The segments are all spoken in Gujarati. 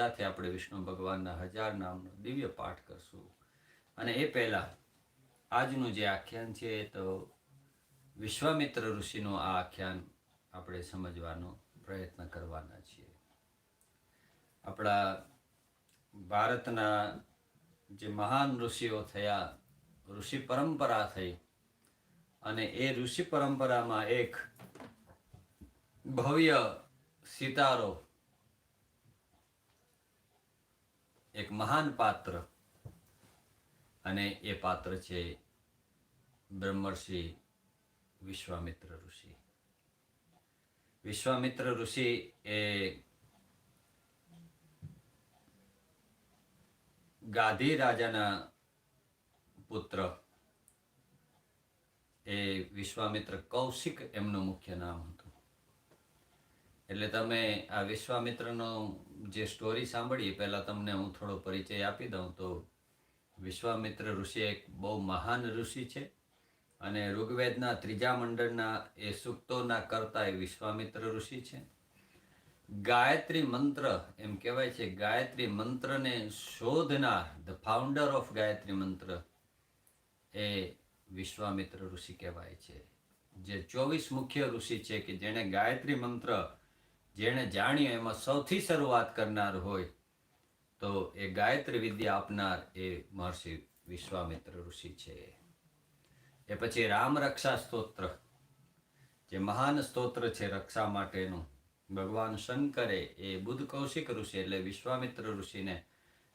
સાથે આપણે વિષ્ણુ ભગવાનના હજાર નામનો દિવ્ય પાઠ કરશું. અને એ પહેલાં આજનું જે આખ્યાન છે તો વિશ્વામિત્ર ઋષિનું આ આખ્યાન આપણે સમજવાનો પ્રયત્ન કરવાના છીએ. આપણા ભારતના જે મહાન ઋષિઓ થયા, ઋષિ પરંપરા થઈ અને એ ઋષિ પરંપરામાં એક ભવ્ય સિતારો એક મહાન પાત્ર. અને એ પાત્ર છે બ્રહ્મર્ષિ વિશ્વામિત્ર ઋષિ. વિશ્વામિત્ર ઋષિ એ ગાંધી રાજાના પુત્ર. એ વિશ્વામિત્ર કૌશિક એમનું મુખ્ય નામ હતું. એટલે તમે આ વિશ્વામિત્રનો જે સ્ટોરી સાંભળી પહેલા તમને હું થોડો પરિચય આપી દઉં તો વિશ્વામિત્ર ઋષિ એક બહુ મહાન ઋષિ છે અને ઋગ્વેદના ત્રીજા મંડળના એ સૂક્તોના કરતા એ વિશ્વામિત્ર ઋષિ છે. ગાયત્રી મંત્ર એમ કહેવાય છે. ગાયત્રી મંત્રને શોધનાર the founder of Gayatri mantra એ વિશ્વામિત્ર ઋષિ કહેવાય છે. જે ચોવીસ મુખ્ય ઋષિ છે કે જેણે ગાયત્રી મંત્ર જેણે જાણ્યો એમાં સૌથી શરૂઆત કરનાર હોય તો એ ગાયત્રી વિદ્યા આપનાર એ મહર્ષિ વિશ્વામિત્ર ઋષિ છે. એ પછી રામ રક્ષા સ્તોત્ર. જે મહાન સ્તોત્ર છે રક્ષા માટેનું. ભગવાન શંકરે એ બુદ્ધ કૌશિક ઋષિ એટલે વિશ્વામિત્ર ઋષિને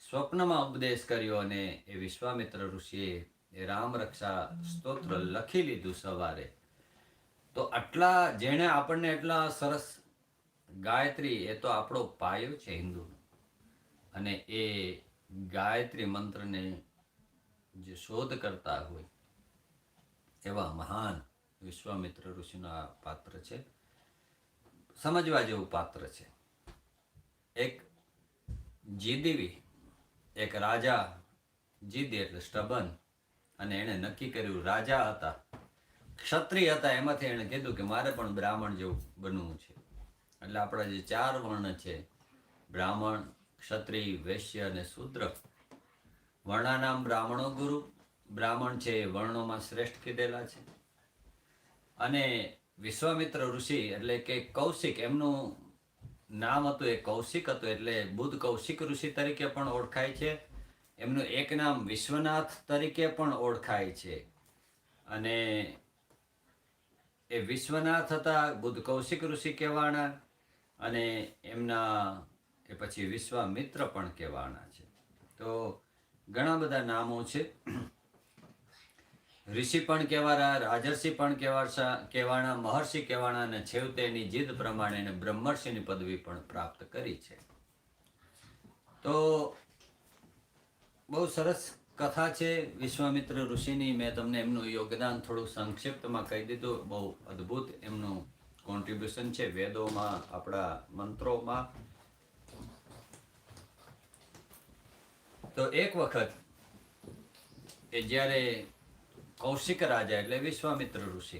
સ્વપ્નમાં ઉપદેશ કર્યો અને એ વિશ્વામિત્ર ઋષિએ એ રામ રક્ષા સ્તોત્ર લખી લીધું સવારે. તો આટલા, જેણે આપણને એટલા સરસ ગાયત્રી એ તો આપણો પાયો છે હિન્દુનો. અને એ ગાયત્રી મંત્રને જે શોધ કરતા હોય એવા મહાન વિશ્વામિત્ર ઋષિનો પાત્ર છે. સમજવા જેવું પાત્ર છે. એક જીદેવી, એક રાજા જીદી એટલે સ્ટબન, અને એણે નક્કી કર્યું રાજા હતા, ક્ષત્રિય હતા, એમાંથી એણે કીધું કે મારે પણ બ્રાહ્મણ જેવું બનવું છે. એટલે આપણા જે ચાર વર્ણ છે, બ્રાહ્મણ, ક્ષત્રિય, વૈશ્ય અને શૂદ્ર વર્ણાનામ બ્રાહ્મણો ગુરુ, બ્રાહ્મણ છે એ વર્ણોમાં શ્રેષ્ઠ કીધેલા છે. અને વિશ્વામિત્ર ઋષિ એટલે કે કૌશિક, એમનું નામ હતું એ કૌશિક હતું એટલે બુદ્ધ કૌશિક ઋષિ તરીકે પણ ઓળખાય છે. એમનું એક નામ વિશ્વનાથ તરીકે પણ ઓળખાય છે. અને એ વિશ્વનાથ હતા, બુદ્ધ કૌશિક ઋષિ કહેવાના અને એમના એ પછી વિશ્વામિત્ર પણ કહેવાના છે. તો ઘણા બધા નામો છે. ઋષિ પણ કહેવાના, રાજર્ષિ પણ કહેવાશા કહેવાના, મહર્ષિ કહેવાના અને છેવટે એની જીદ પ્રમાણે એને બ્રહ્મર્ષિની પદવી પણ પ્રાપ્ત કરી છે. તો બહુ સરસ કથા છે વિશ્વામિત્ર ઋષિની. મેં તમને એમનું યોગદાન થોડું સંક્ષિપ્તમાં કહી દીધું. બહુ અદ્ભુત એમનું કોન્ટ્રીબ્યુશન છે, વેદોમાં, આપણા મંત્રોમાં. તો એક વખત એ જ્યારે કૌશિક રાજા એટલે વિશ્વામિત્ર ઋષિ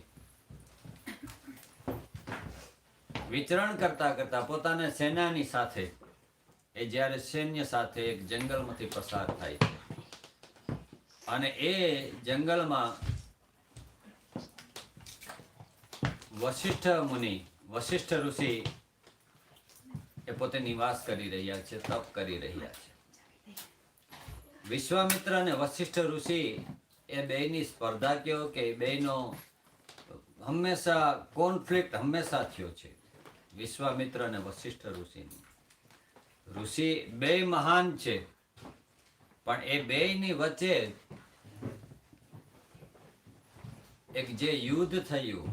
વિચરણ કરતા કરતા પોતાના સેનાની સાથે, એ જ્યારે સૈન્ય સાથે એક જંગલમાંથી પસાર થાય. અને એ જંગલમાં વશિષ્ઠ મુનિ વશિષ્ઠ ઋષિ એ પોતે નિવાસ કરી રહ્યા છે, તપ કરી રહ્યા છે. વિશ્વામિત્ર અને વશિષ્ઠ ઋષિ એ બેયની સ્પર્ધા કયો કે એ બેયનો હંમેશા કોન્ફ્લિક્ટ હંમેશા થયો છે, વિશ્વામિત્ર અને વશિષ્ઠ ઋષિની. ઋષિ બે મહાન છે, પણ એ બેયની વચ્ચે એક જે યુદ્ધ થયું